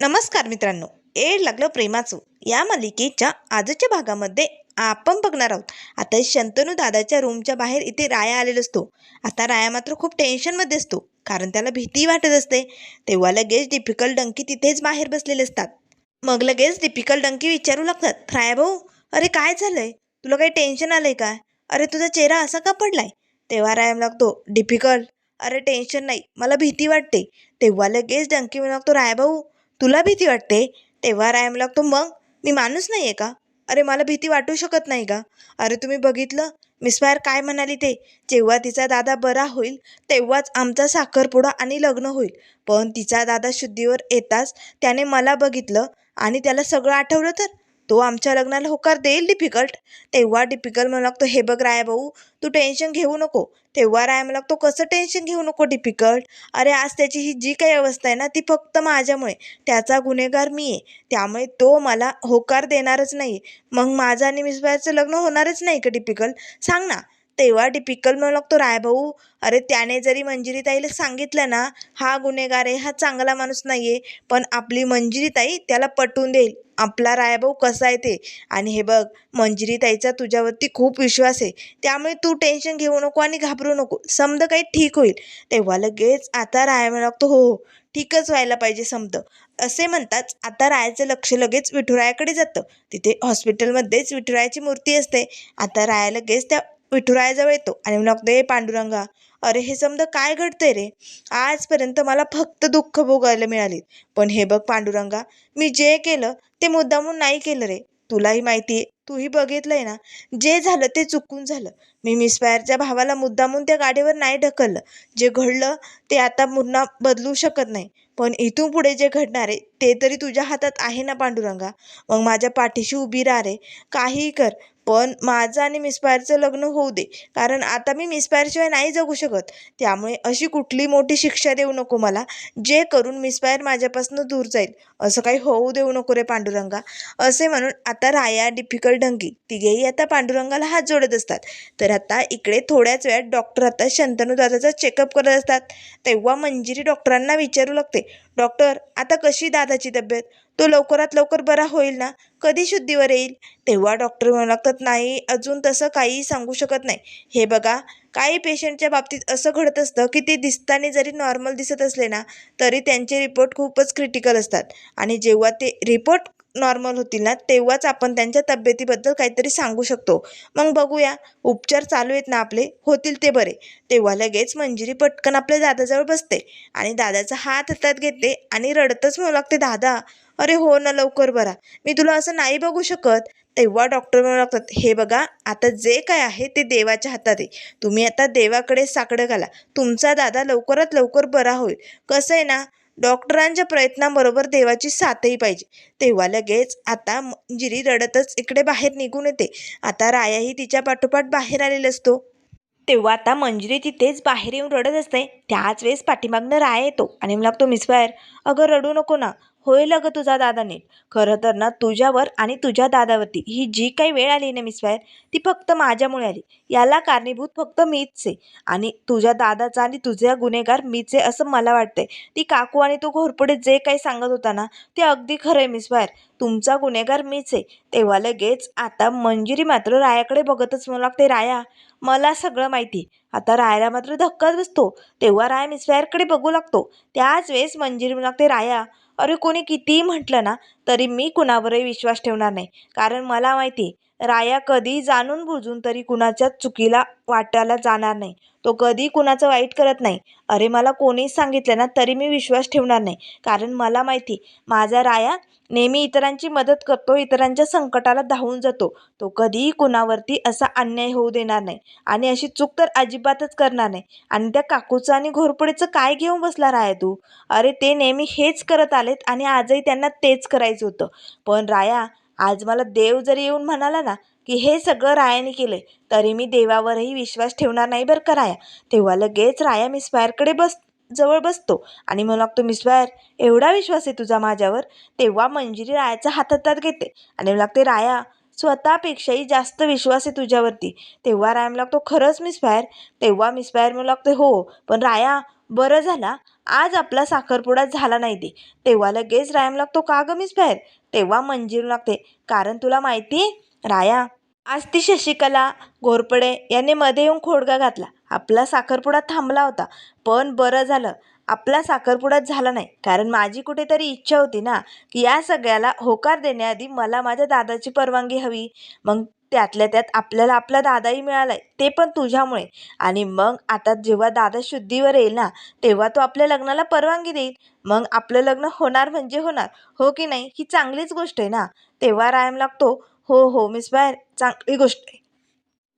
नमस्कार मित्रांनो. एड लागलं प्रेमाचं या मालिकेच्या आजच्या भागामध्ये आपण बघणार आहोत. आता शंतनू दादाच्या रूमच्या बाहेर इथे राया आलेला असतो. आता राया मात्र खूप टेन्शनमध्ये असतो. कारण त्याला भीती वाटत असते. तेव्हा लगेच डिफिकल्ट डंकी तिथेच बाहेर बसलेले असतात. मग लगेच डिफिकल्ट डंकी विचारू लागतात राया भाऊ अरे काय झालंय? तुला काही टेन्शन आलंय का? अरे तुझा चेहरा असा का पडलाय? तेव्हा राया लागतो डिफिकल्ट अरे टेन्शन नाही मला भीती वाटते. तेव्हा लगेच डंकी म्हणू लागतो राया भाऊ तुला भीती वाटते? तेव्हा रायम लागतो मग मी माणूस नाही आहे का? अरे मला भीती वाटू शकत नाही का अरे तुम्ही बघितलं? मिसफायर काय म्हणाली ते? जेव्हा तिचा दादा बरा होईल तेव्हाच आमचा साखरपुडा आणि लग्न होईल. पण तिचा दादा शुद्धीवर येताच त्याने मला बघितलं आणि त्याला सगळं आठवलं तर? तो आमच्या लग्नाला होकार देईल डिफिकल्ट तेव्हा डिफिकल्ट म्हणू लागतो हे बघ राया भाऊ तू टेन्शन घेऊ नको. तेव्हा राय म्हणू लागतो कसं टेन्शन घेऊ नको डिफिकल्ट अरे आज त्याची ही जी काही अवस्था आहे ना ती फक्त माझ्यामुळे. त्याचा गुन्हेगार मी आहे. त्यामुळे तो मला होकार देणारच नाही. मग माझं आणि मिसबायचं लग्न होणारच नाही का डिपिकल सांग ना. तेव्हा टिपिकल म्हणू लागतो रायभाऊ अरे त्याने जरी मंजिरीताईला सांगितलं ना हा गुन्हेगार आहे हा चांगला माणूस नाही आहे पण आपली मंजिरीताई त्याला पटवून देईल. आपला रायभाऊ कसा आहे ते. आणि हे बघ मंजिरीताईचा तुझ्यावरती खूप विश्वास आहे. त्यामुळे तू टेन्शन घेऊ नको आणि घाबरू नको. समजा काही ठीक होईल. तेव्हा लगेच आता राय म्हणू लागतो हो हो ठीकच व्हायला पाहिजे समतं असे म्हणताच आता रायाचं लक्ष लगेच विठुरायाकडे जातं. तिथे हॉस्पिटलमध्येच विठुरायाची मूर्ती असते. आता राया लगेच त्या विठुरायाजवळ येतो आणि म्हणतो दे पांडुरंगा अरे हे समजा काय घडतंय रे? आजपर्यंत मला फक्त दुःख भोगायला मिळाली पण हे बघ पांडुरंगा मी जे केलं ते मुद्दामून नाही केलं रे. तुलाही माहिती आहे तूही बघितलंय ना? जे झालं ते चुकून झालं. मी मिसफायरच्या भावाला मुद्दामून त्या गाडीवर नाही ढकललं. जे घडलं ते आता पुन्हा बदलू शकत नाही. पण इथून पुढे जे घडणार आहे ते तरी तुझ्या हातात आहे ना पांडुरंगा? मग माझ्या पाठीशी उभी राहा रे. काहीही कर. पण माझं आणि मिसफायरचं लग्न होऊ दे. कारण आता मी मिसफायरशिवाय नाही जगू शकत. त्यामुळे अशी कुठली मोठी शिक्षा देऊ नको मला. जे करून मिसफायर माझ्यापासून दूर जाईल. असं काही होऊ देऊ नको रे पांडुरंगा. असे म्हणून आता राया डिफिकल्ट ढंगी तिघेही आता पांडुरंगाला हात जोडत असतात. तर आता इकडे थोड्याच वेळात डॉक्टर आता शंतनू दादाचा चेकअप करत असतात. तेव्हा मंजिरी डॉक्टरांना विचारू लागते डॉक्टर आता कशी दादाची तब्येत? तो लवकरात लवकर बरा होईल ना? कधी शुद्धीवर येईल? तेव्हा डॉक्टर म्हणू लागतात नाही अजून तसं काही सांगू शकत नाही. हे बघा काही पेशंटच्या बाबतीत असं घडत असतं की ते दिसताना जरी नॉर्मल दिसत असले ना तरी त्यांचे रिपोर्ट खूपच क्रिटिकल असतात. आणि जेव्हा ते रिपोर्ट नॉर्मल होतील ना तेव्हाच आपण त्यांच्या तब्येतीबद्दल काहीतरी सांगू शकतो. मग बघूया उपचार चालू आहेत ना आपले होतील ते बरे. तेव्हा लगेच मंजिरी पटकन आपल्या दादाजवळ बसते आणि दादाचा हात हातात घेते आणि रडतच म्हणू लागते दादा अरे हो ना लवकर बरा. मी तुला असं नाही बघू शकत. तेव्हा डॉक्टर म्हणू लागतात हे बघा आता जे काय आहे ते देवाच्या हातात आहे. तुम्ही आता देवाकडे साकडं घाला. तुमचा दादा लवकरात लवकर बरा होईल. कसं आहे ना डॉक्टरांच्या प्रयत्नांबरोबर देवाची साथही पाहिजे. तेव्हा लगेच आता मंजिरी रडतच इकडे बाहेर निघून येते. आता रायाही तिच्या पाठोपाठ बाहेर आलेला असतो. तेव्हा आता मंजिरी तिथेच बाहेर येऊन रडत असते. त्याच वेळेस पाठीमागनं राया येतो आणि मला लागतो मिसफायर अगं रडू नको ना. होईल अगं तुझा दादा नीट. खरं तर ना तुझ्यावर आणि तुझ्या दादावरती ही जी काही वेळ आली ना मिस मिसफायर ती फक्त माझ्यामुळे आली. याला कारणीभूत फक्त मीच आहे. आणि तुझ्या दादाचा आणि तुझ्या गुन्हेगार मीच आहे असं मला वाटतंय. ती काकू आणि तो घोरपडे जे काही सांगत होता ना ते अगदी खरं आहे मिस मिसफायर तुमचा गुन्हेगार मीच आहे. तेव्हा लगेच आता मंजिरी मात्र रायाकडे बघतच मला लागते राया. मला सगळं माहिती. आता रायाला मात्र धक्काच बसतो. तेव्हा राया मिसफायरकडे बघू लागतो. त्याच वेळेस मंजिरी म्हणू लागते राया अरे कोणी कितीही म्हटलं ना तरी मी कुणावरही विश्वास ठेवणार नाही. कारण मला माहिती आहे राया कधी जाणून बुजून तरी कुणाच्या चुकीला वाटायला जाणार नाही. तो कधी कुणाचं वाईट करत नाही. अरे मला कोणीच सांगितलं ना तरी मी विश्वास ठेवणार नाही. कारण मला माहिती माझा राया नेहमी इतरांची मदत करतो इतरांच्या संकटाला धावून जातो. तो कधीही कुणावरती असा अन्याय होऊ देणार नाही आणि अशी चूक तर अजिबातच करणार नाही. आणि त्या काकूचं आणि घोरपडीचं काय घेऊन बसला राया तू? अरे ते नेहमी हेच करत आलेत आणि आजही त्यांना तेच करायचं होतं. पण राया आज मला देव जरी येऊन म्हणाला ना की हे सगळं रायाने केलं आहे तरी मी देवावरही विश्वास ठेवणार नाही बरं का राया. तेव्हा लगेच राया मिसफायरकडे बस जवळ बसतो. आणि मला लागतो मिसफायर एवढा विश्वास आहे तुझा माझ्यावर? तेव्हा मंजिरी रायाचा हात हातात घेते. आणि मला लागते राया स्वतःपेक्षाही जास्त विश्वास आहे तुझ्यावरती. तेव्हा राया मला लागतो खरंच मिसफायर तेव्हा मिसफायर मला लागते हो पण राया बरं झाला आज आपला साखरपुडा झाला नाही ते. तेव्हा लगेच रायम लागतो का गं मिस बाहेर तेव्हा मंजिरी लागते कारण तुला माहिती आहे राया आज ती शशिकला घोरपडे यांनी मध्ये येऊन खोडगा घातला. आपला साखरपुडा थांबला होता पण बरं झालं. आपला साखरपुडाच झाला नाही कारण माझी कुठेतरी इच्छा होती ना की या सगळ्याला होकार देण्याआधी मला माझ्या दादाची परवानगी हवी. मग त्यातल्या त्यात आपल्याला आपला दादाही मिळाला आहे ते पण तुझ्यामुळे. आणि मग आता जेव्हा दादा शुद्धीवर येईल ना तेव्हा तो आपल्या लग्नाला परवानगी देईल. मग आपलं लग्न होणार म्हणजे होणार हो की नाही ही चांगलीच गोष्ट आहे ना. तेव्हा रायम लागतो हो हो मिस बाहेर. चांगली गोष्ट आहे.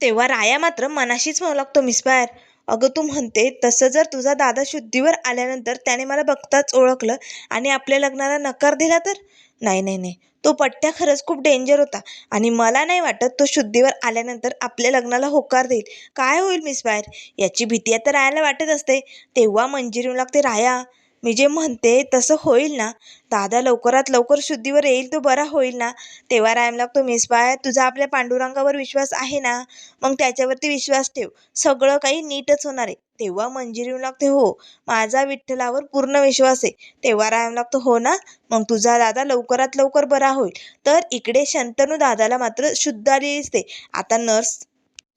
तेव्हा राया मात्र मनाशीच म्हणू लागतो मिस बाहेर. अगं तू म्हणते तसं जर तुझा दादा शुद्धीवर आल्यानंतर त्याने मला बघताच ओळखलं आणि आपल्या लग्नाला नकार दिला तर? नाही नाही नाही. तो पट्ट्या खरंच खूप डेंजर होता आणि मला नाही वाटत तो शुद्धीवर आल्यानंतर आपल्या लग्नाला होकार देईल. काय होईल मिस बाहेर? याची भीती आता रायाला वाटत असते. तेव्हा मंजिरी लागते राया मी जे म्हणते तसं होईल ना. दादा लवकरात लवकर शुद्धीवर येईल तो बरा होईल ना. तेव्हा रायम लागतो मिस बाय तुझा आपल्या पांडुरंगावर विश्वास आहे ना? मग त्याच्यावरती विश्वास ठेव. सगळं काही नीटच होणार आहे. तेव्हा मंजिरी येऊ लागते हो. माझा विठ्ठलावर पूर्ण विश्वास आहे. तेव्हा रायम लागतो हो ना? मग तुझा दादा लवकरात लवकर बरा होईल. तर इकडे शंतनू दादाला मात्र शुद्ध आलेली दिसते. आता नर्स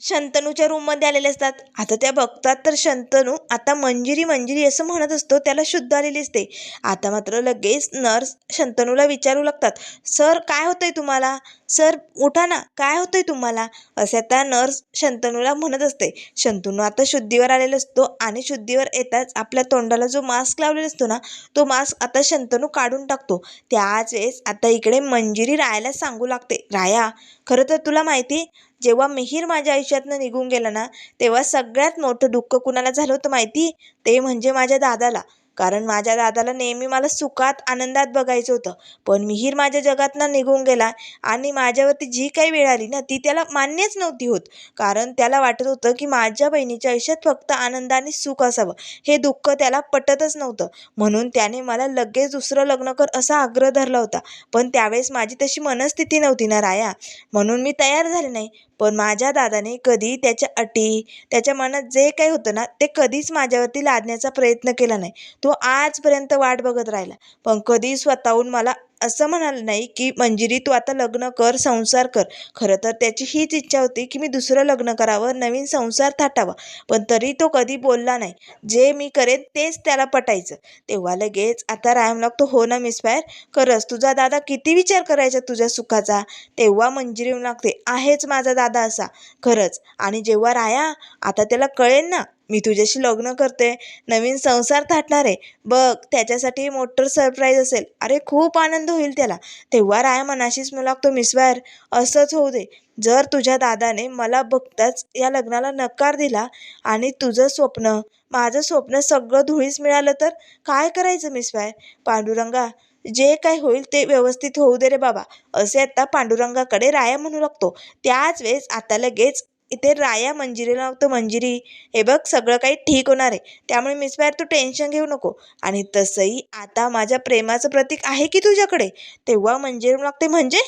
शंतनूच्या रूममध्ये आलेले असतात. आता त्या बघतात तर शंतनू आता मंजिरी मंजिरी असं म्हणत असतो त्याला शुद्ध आलेली असते. आता मात्र लगेच नर्स शंतनूला विचारू लागतात सर काय होतंय तुम्हाला? सर उठा ना काय होतंय तुम्हाला? असे आता नर्स शंतनूला म्हणत असते. शंतनू आता शुद्धीवर आलेला असतो आणि शुद्धीवर येताच आपल्या तोंडाला जो मास्क लावलेला असतो ना तो मास्क आता शंतनू काढून टाकतो. त्याच वेळेस आता इकडे मंजिरी रायाला सांगू लागते. राया खरं तर तुला माहिती जेव्हा मिहीर माझ्या आयुष्यातनं निघून गेला ना तेव्हा सगळ्यात मोठं दुःख कुणाला झालं होतं माहिती? ते म्हणजे माझ्या दादाला. कारण माझ्या दादाला नेहमी मला सुखात आनंदात बघायचं होतं. पण मिहीर माझ्या जगातनं निघून गेला आणि माझ्यावरती जी काही वेळ आली ना ती त्याला मान्यच नव्हती होत. कारण त्याला वाटत होतं की माझ्या बहिणीच्या आयुष्यात फक्त आनंद आणि सुख असावं. हे दुःख त्याला पटतच नव्हतं. म्हणून त्याने मला लगेच दुसरं लग्न कर असा आग्रह धरला होता. पण त्यावेळेस माझी तशी मनस्थिती नव्हती ना राया. म्हणून मी तयार झाले नाही. पण माझ्या दादाने कधी त्याच्या अटी त्याच्या मनात जे काही होतं ना ते कधीच माझ्यावरती लादण्याचा प्रयत्न केला नाही. तो आजपर्यंत वाट बघत राहिला. पण कधी स्वतःहून मला असं म्हणाल नाही की मंजिरी तू आता लग्न कर संसार कर. खरं तर त्याची हीच इच्छा होती की मी दुसरं लग्न करावं नवीन संसार थाटावा. पण तरी तो कधी बोलला नाही. जे मी करेन तेच त्याला पटायचं. तेव्हा लगेच आता रायम लागतो हो ना मिसफायर करस तुझा दादा किती विचार करायचा तुझ्या सुखाचा? तेव्हा मंजिरी लागते आहेच माझा दादा असा. खरंच. आणि जेव्हा राया आता त्याला कळेल ना मी तुझ्याशी लग्न करते नवीन संसार थाटणार आहे. बघ त्याच्यासाठी मोठं सरप्राईज असेल. अरे खूप आनंद होईल त्याला. तेव्हा राया मनाशीच मला लागतो मिसवायर असंच होऊ दे. जर तुझ्या दादाने मला बघताच या लग्नाला नकार दिला आणि तुझं स्वप्न माझं स्वप्न सगळं धुळीस मिळालं तर काय करायचं मिसवायर पांडुरंगा जे काय होईल ते व्यवस्थित होऊ दे रे बाबा. असे आता पांडुरंगाकडे राया म्हणू लागतो. त्याच वेळेस आता लगेच इथे राया मंजिरीला लागतो मंजिरी. हे बघ सगळं काही ठीक होणार आहे. त्यामुळे मिस बाहेर तू टेन्शन घेऊ नको. आणि तसंही आता माझ्या प्रेमाचं प्रतीक आहे की तुझ्याकडे? तेव्हा मंजिरी लागते म्हणजे?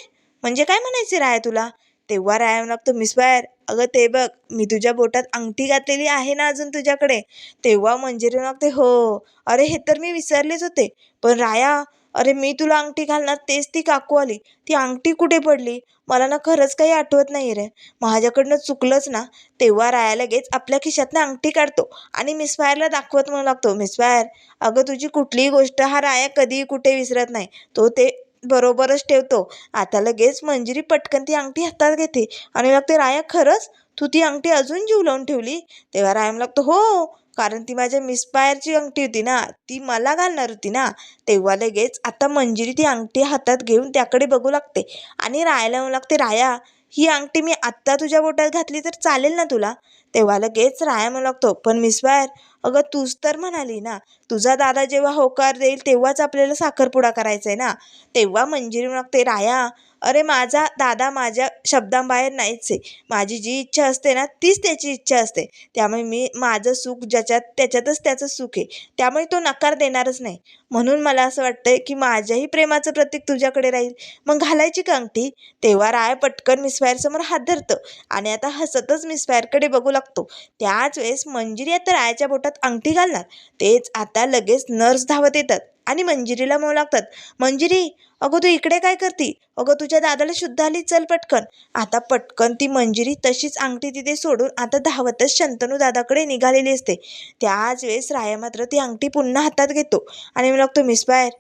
म्हणजे काय म्हणायचे राया तुला? तेव्हा राया लागतो मिस बाहेर अगं ते बघ मी तुझ्या बोटात अंगठी घातलेली आहे ना अजून तुझ्याकडे? तेव्हा मंजिरी लागते हो. अरे हे तर मी विसरलेच होते. पण राया अरे मी तुला अंगठी घालणार तेच ती काकू आली. ती अंगठी कुठे पडली? मला ना खरंच काही आठवत नाही रे. माझ्याकडनं चुकलंच ना तेव्हा राया लगेच आपल्या खिशातनं अंगठी काढतो आणि मिसफायरला दाखवत म्हणू लागतो मिसफायर अगं तुझी कुठलीही गोष्ट हा राया कधीही कुठे विसरत नाही. तो ते बरोबरच ठेवतो. आता लगेच मंजिरी पटकन ती अंगठी हातात घेते आणि लागते राया खरंच? तू ती अंगठी अजून जीव लावून ठेवली? तेव्हा रायम लागतो हो कारण ती माझ्या मिसपायरची अंगठी होती ना ती मला घालणार होती ना तेव्हा लगेच आता मंजिरी ती अंगठी हातात घेऊन त्याकडे बघू लागते. आणि रायाला म्हणू लागते राया ही अंगठी मी आत्ता तुझ्या बोटात घातली तर चालेल ना तुला? तेव्हा लगेच राया म्हणू लागतो पण मिसबायर अगं तूच तर म्हणाली ना तुझा दादा जेव्हा होकार देईल तेव्हाच आपल्याला साखरपुडा करायचा आहे ना. तेव्हा मंजिरी म्हणू लागते राया अरे माझा दादा माझ्या शब्दांबाहेर नाहीच आहे. माझी जी इच्छा असते ना तीच त्याची इच्छा असते. त्यामुळे मी माझं सुख ज्याच्यात त्याच्यातच त्याचं सुख आहे. त्यामुळे तो नकार देणारच नाही. म्हणून मला असं वाटतंय की माझ्याही प्रेमाचं प्रतीक तुझ्याकडे राहील. मग घालायची का अंगठी? तेव्हा राय पटकन मिस फायरसमोर हात धरतं आणि आता हसतच मिस फायरकडे बघू लागतो. त्याच वेळेस मंजिरी आता रायाच्या बोटात अंगठी घालणार. तेच आता लगेच नर्स धावत येतात. आणि मंजिरीला म्हणू लागतात. मंजिरी अगं तू इकडे काय करती? अगं तुझ्या दादाला शुद्ध आली चल पटकन. आता पटकन ती मंजिरी तशीच अंगठी तिथे सोडून आता धावतच शंतनू दादाकडे निघालेली असते. त्याच वेळेस राया मात्र ती अंगठी पुन्हा हातात घेतो आणि मी लागतो मिस बाहेर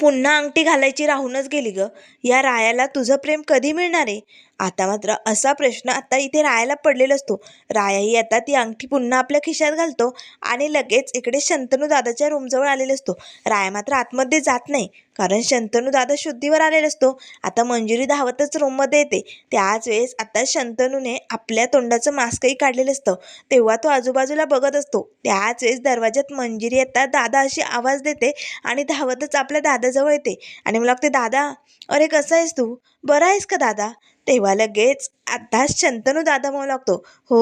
पुन्हा अंगठी घालायची राहूनच गेली ग. या रायाला तुझं प्रेम कधी मिळणार आहे? आता मात्र असा प्रश्न आता इथे रायाला पडलेला असतो. रायाही आता ती अंगठी पुन्हा आपल्या खिशात घालतो आणि लगेच इकडे शंतनू दादाच्या रूमजवळ आलेला असतो. राया मात्र आतमध्ये जात नाही कारण शंतनू दादा शुद्धीवर आलेला असतो. आता मंजुरी धावतच रूममध्ये येते. त्याच वेळेस आता शंतनूने आपल्या तोंडाचं मास्कही काढलेलं असतं. तेव्हा तो आजूबाजूला बघत असतो. त्याच वेळेस दरवाज्यात मंजुरी येतात दादा अशी आवाज देते आणि धावतच आपल्या दादाजवळ येते. आणि मला लागते दादा अरे कसा आहेस तू? बरा आहेस का दादा? तेव्हा लगेच आता शंतनू दादा म्हणू लागतो हो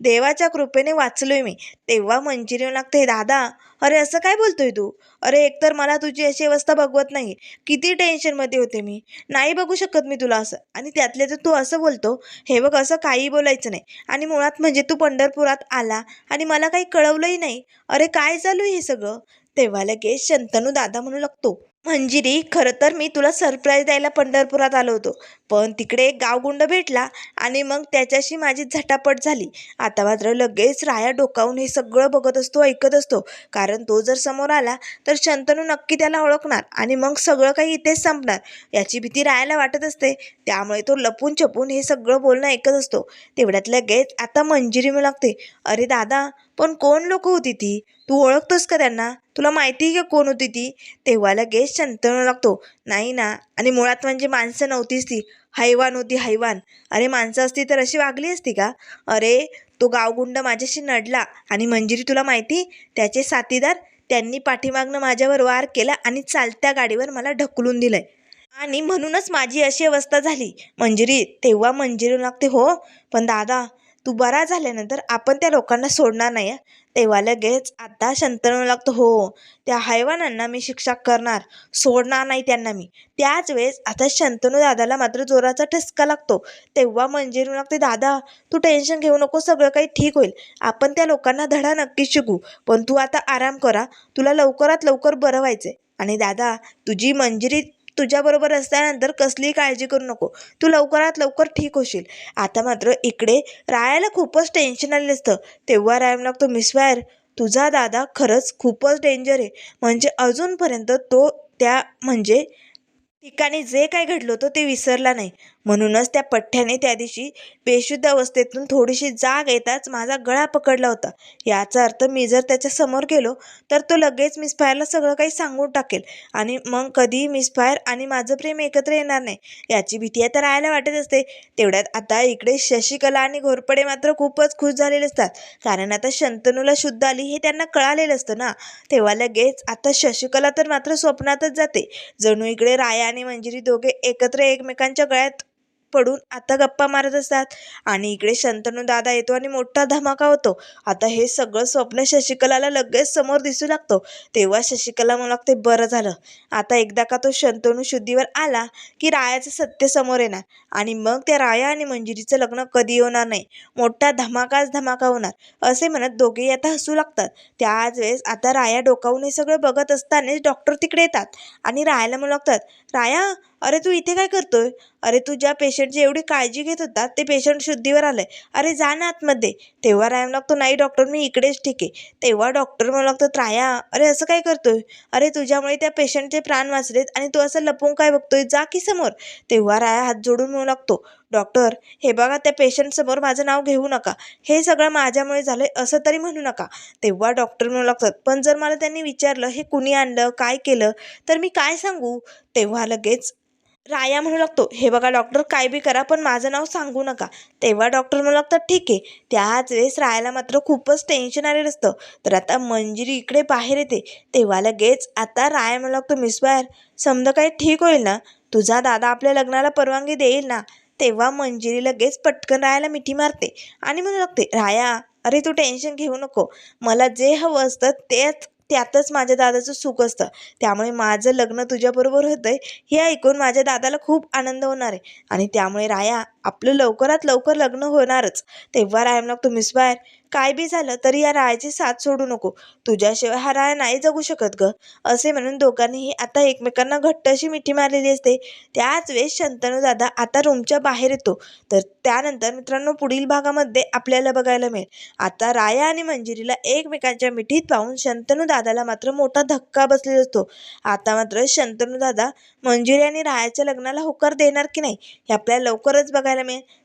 देवाच्या कृपेने वाचलोय मी. तेव्हा मंजिरी म्हणू लागते दादा अरे असं काय बोलतोय तू? अरे एकतर मला तुझी अशी अवस्था बघवत नाही. किती टेन्शनमध्ये होते मी. नाही बघू शकत मी तुला असं. आणि त्यातले तर तू असं बोलतो हे बघ असं काही बोलायचं नाही. आणि मुळात म्हणजे तू पंढरपुरात आला आणि मला काही कळवलंही नाही. अरे काय चालू आहे हे सगळं? तेव्हा लगेच शंतनू दादा म्हणू लागतो म्हणजे मंजिरी खरं तर मी तुला सरप्राईज द्यायला पंढरपुरात आलो होतो. पण तिकडे एक गावगुंड भेटला आणि मग त्याच्याशी माझी झटापट झाली. आता मात्र लगेच राया डोकावून हे सगळं बघत असतो ऐकत असतो. कारण तो जर समोर आला तर शंतनू नक्की त्याला ओळखणार आणि मग सगळं काही इथेच संपणार. याची भीती रायाला वाटत असते. त्यामुळे तो लपून छपून हे सगळं बोलणं ऐकत असतो. तेवढ्यात लगेच आता मंजिरी मिळू लागते. अरे दादा पण कोण लोक होती ती? तू ओळखतोस का त्यांना? तुला माहिती आहे का कोण होती ती? तेव्हा लगेच शंतनू लागतो. नाही ना आणि मुळात म्हणजे माणसं नव्हतीच ती. हैवान होती हैवान. अरे माणसं असती तर अशी वागली असती का? अरे तो गावगुंड माझ्याशी नडला आणि मंजिरी तुला माहिती? त्याचे साथीदार त्यांनी पाठीमागनं माझ्यावर वार केला आणि चालत्या गाडीवर मला ढकलून दिलंय. आणि म्हणूनच माझी अशी अवस्था झाली. मंजिरी तेव्हा मंजिरी लागते हो. पण दादा तू बरा झाल्यानंतर आपण त्या लोकांना सोडणार नाही तेव्हा लगेच आता शंतनू लागतो हो त्या हैवानांना मी शिक्षा करणार सोडणार नाही त्यांना मी. त्याच वेळेस आता शंतनू दादाला मात्र जोराचा ठसका लागतो. तेव्हा मंजिरू लागते दादा तू टेन्शन घेऊ नको सगळं काही ठीक होईल. आपण त्या लोकांना धडा नक्की शिकू. पण तू आता आराम करा. तुला लवकरात लवकर बरं व्हायचंय. आणि दादा तुझी मंजिरी तुझ्याबरोबर असल्यानंतर कसलीही काळजी करू नको. तू लवकरात लवकर ठीक होशील. आता मात्र इकडे रायाला खूपच टेन्शन आलेलं असतं. तेव्हा रायम लागतो मिसवायर तुझा दादा खरंच खूपच डेंजर आहे. म्हणजे अजूनपर्यंत तो त्या म्हणजे ठिकाणी जे काय घडलं होतं ते विसरला नाही. म्हणूनच त्या पठ्ठ्याने त्या दिवशी बेशुद्ध अवस्थेतून थोडीशी जाग येताच माझा गळा पकडला होता. याचा अर्थ मी जर त्याच्यासमोर गेलो तर तो लगेच मिसफायरला सगळं काही सांगून टाकेल आणि मग कधीही मिसफायर आणि माझं प्रेम एकत्र येणार नाही. याची भीती आता राहायला वाटत असते. तेवढ्यात आता इकडे शशिकला आणि घोरपडे मात्र खूपच खुश झालेले असतात. कारण आता शंतनूला शुद्ध आली हे त्यांना कळालेलं असतं ना. तेव्हा लगेच आता शशिकला तर मात्र स्वप्नातच जाते. जणू इकडे राया आणि मंजिरी दोघे एकत्र एकमेकांच्या गळ्यात पडून आता गप्पा मारत असतात. आणि इकडे शंतनू दादा येतो आणि मोठा धमाका होतो. आता हे सगळं स्वप्न शशिकलाला लगेच समोर दिसू लागतो. तेव्हा शशिकला मला लागते बरं झालं. आता एकदा का तो शंतनू शुद्धीवर आला की रायाचं सत्य समोर येणार. आणि मग त्या राया आणि मंजिरीचं लग्न कधी होणार नाही. मोठा धमाकाच धमाका होणार. असे म्हणत दोघेही आता हसू लागतात. त्याच वेळेस आता राया डोकावून हे सगळं बघत असतानाच डॉक्टर तिकडे येतात. आणि रायाला म्हणू लागतात राया अरे तू इथे काय करतोय? अरे तू ज्या पेशंटची एवढी काळजी घेत होता ते पेशंट शुद्धीवर आलंय. अरे जा ना आतमध्ये. तेव्हा राया लागतो नाही डॉक्टर मी इकडेच ठीक आहे. तेव्हा डॉक्टर म्हणू लागतो त्राया अरे असं काय करतोय? अरे तुझ्यामुळे त्या पेशंटचे प्राण वाचलेत आणि तू असं लपवून काय बघतोय? जा की समोर. तेव्हा राया हात जोडून म्हणू लागतो डॉक्टर हे बघा त्या पेशंटसमोर माझं नाव घेऊ नका. हे सगळं माझ्यामुळे झालं आहे असं तरी म्हणू नका. तेव्हा डॉक्टर म्हणू लागतात पण जर मला त्यांनी विचारलं हे कुणी आणलं? काय केलं? तर मी काय सांगू? तेव्हा लगेच राया म्हणू लागतो हे बघा डॉक्टर काय बी करा पण माझं नाव सांगू नका. तेव्हा डॉक्टर म्हणू लागतात ठीक आहे. त्याच वेळेस रायाला मात्र खूपच टेन्शन आलेलं असतं. तर आता मंजिरी इकडे बाहेर येते. तेव्हा लगेच आता राया म्हणू लागतो मिस बाहेर समजा काही ठीक होईल ना तुझा दादा आपल्या लग्नाला परवानगी देईल ना. तेव्हा मंजिरी लगेच पटकन रायाला मिठी मारते आणि म्हणू लागते राया अरे तू टेन्शन घेऊ नको. मला जे हवं असतं तेच त्यातच माझ्या दादाचं सुख असतं. त्यामुळे माझं लग्न तुझ्याबरोबर होतंय हे ऐकून माझ्या दादाला खूप आनंद होणार आहे. आणि त्यामुळे राया आपलं लवकरात लवकर लग्न होणारच. तेव्हा राया म्हणू मिस बाहेर. काय बी झालं तरी या रायाची साथ सोडू नको. तुझ्याशिवाय हा राया नाही जगू शकत ग. असे म्हणून दोघांनीही आता एकमेकांना घट्ट अशी मिठी मारलेली असते. त्याच वेळेस शंतनू दादा आता रूमच्या बाहेर येतो. तर त्यानंतर मित्रांनो पुढील भागामध्ये आपल्याला बघायला मिळेल. आता राया आणि मंजिरीला एकमेकांच्या मिठीत पाहून शंतनू दादाला मात्र मोठा धक्का बसलेला असतो. आता मात्र शंतनू दादा मंजिरी आणि रायाच्या लग्नाला होकार देणार की नाही हे आपल्याला लवकरच बघायला मिळेल.